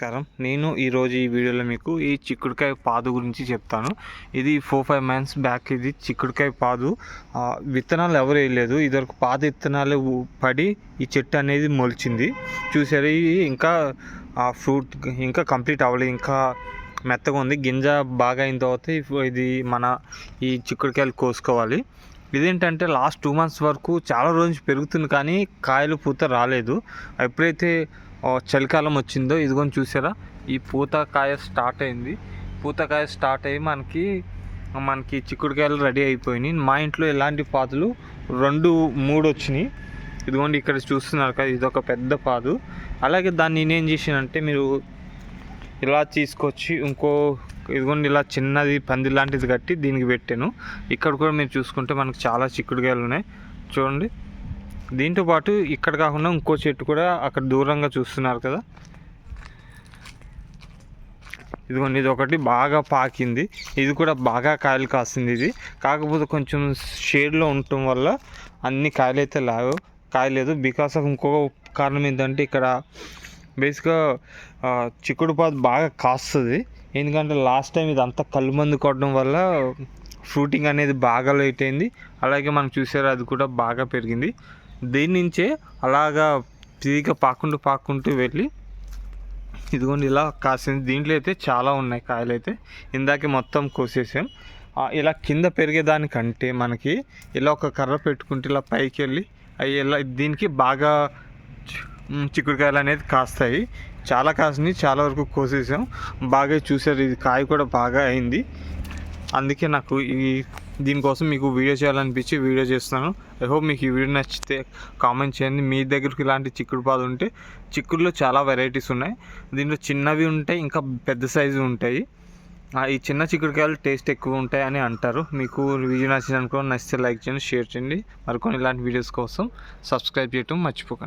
నమస్కారం. నేను ఈరోజు ఈ వీడియోలో మీకు ఈ చిక్కుడుకాయ పాదు గురించి చెప్తాను. ఇది ఫోర్ ఫైవ్ మంత్స్ బ్యాక్ ఇది చిక్కుడుకాయ పాదు. విత్తనాలు ఎవరు వేయలేదు. ఇదివరకు పాత విత్తనాలు పడి ఈ చెట్టు అనేది మొలిచింది. చూసారు ఇది ఇంకా ఆ ఫ్రూట్ ఇంకా కంప్లీట్ అవ్వలేదు. ఇంకా మెత్తగా ఉంది. గింజ బాగా అయిన తర్వాత ఇది మన ఈ చిక్కుడుకాయలు కోసుకోవాలి. ఇదేంటంటే లాస్ట్ టూ మంత్స్ వరకు చాలా రోజు పెరుగుతుంది కానీ కాయలు పూత రాలేదు. ఎప్పుడైతే చలికాలం వచ్చిందో ఇదిగోని చూసారా? ఈ పూత కాయ స్టార్ట్ అయింది. పూతకాయ స్టార్ట్ అయ్యి మనకి మనకి చిక్కుడుకాయలు రెడీ అయిపోయినాయి. మా ఇంట్లో ఎలాంటి పాదులు రెండు మూడు వచ్చినాయి. ఇదిగోండి ఇక్కడ చూస్తున్నారు కదా ఇది ఒక పెద్ద పాదు. అలాగే దాన్ని నేనేం చేసానంటే మీరు ఇలా తీసుకొచ్చి ఇంకో ఇదిగోండి ఇలా చిన్నది పంది లాంటిది కట్టి దీనికి పెట్టాను. ఇక్కడ కూడా మీరు చూసుకుంటే మనకు చాలా చిక్కుడుకాయలు ఉన్నాయి. చూడండి. దీంతో పాటు ఇక్కడ కాకుండా ఇంకో చెట్టు కూడా అక్కడ దూరంగా చూస్తున్నారు కదా. ఇదిగోండి ఇది ఒకటి బాగా పాకింది. ఇది కూడా బాగా కాయలు కాసింది ఇది. కాకపోతే కొంచెం షేడ్లో ఉండటం వల్ల అన్ని కాయలు అయితే లావు. కాయలేదు బికాస్ ఆఫ్ ఇంకో కారణం ఏంటంటే ఇక్కడ బేసిక్గా చిక్కుడు పాదు బాగా కాస్తుంది. ఎందుకంటే లాస్ట్ టైం ఇదంతా కళ్ళు మందు కొట్టడం వల్ల ఫ్రూటింగ్ అనేది బాగా లేట్ అయింది. అలాగే మనం చూసారు అది కూడా బాగా పెరిగింది. దీని నుంచే అలాగా తిరిగి పాకుంటూ పాకుంటూ వెళ్ళి ఇదిగోండి ఇలా కాసింది. దీంట్లో అయితే చాలా ఉన్నాయి కాయలు అయితే ఇందాకే మొత్తం కోసేసాం. ఇలా కింద పెరిగేదానికంటే మనకి ఇలా ఒక కర్ర పెట్టుకుంటే ఇలా పైకి వెళ్ళి అవి ఇలా దీనికి బాగా చిక్కుడుకాయలు అనేది కాస్తాయి. చాలా కాసినాయి చాలా వరకు కోసేసాం. బాగా చూసారు ఇది కాయ కూడా బాగా అయింది. అందుకే నాకు ఈ దీనికోసం మీకు వీడియో చేయాలనిపించి వీడియో చేస్తున్నాను. ఐ హోప్ మీకు ఈ వీడియో నచ్చితే కామెంట్ చేయండి. మీ దగ్గరికి ఇలాంటి చిక్కుడు పాదు ఉంటే చిక్కుడులో చాలా వెరైటీస్ ఉన్నాయి. దీంట్లో చిన్నవి ఉంటాయి ఇంకా పెద్ద సైజు ఉంటాయి. ఆ, ఈ చిన్న చిక్కుడుకాయలు టేస్ట్ ఎక్కువ ఉంటాయి అని అంటారు. మీకు వీడియో నచ్చింది అనుకో నచ్చితే లైక్ చేయండి షేర్ చేయండి. మరికొన్ని ఇలాంటి వీడియోస్ కోసం సబ్స్క్రైబ్ చేయటం మర్చిపోకండి.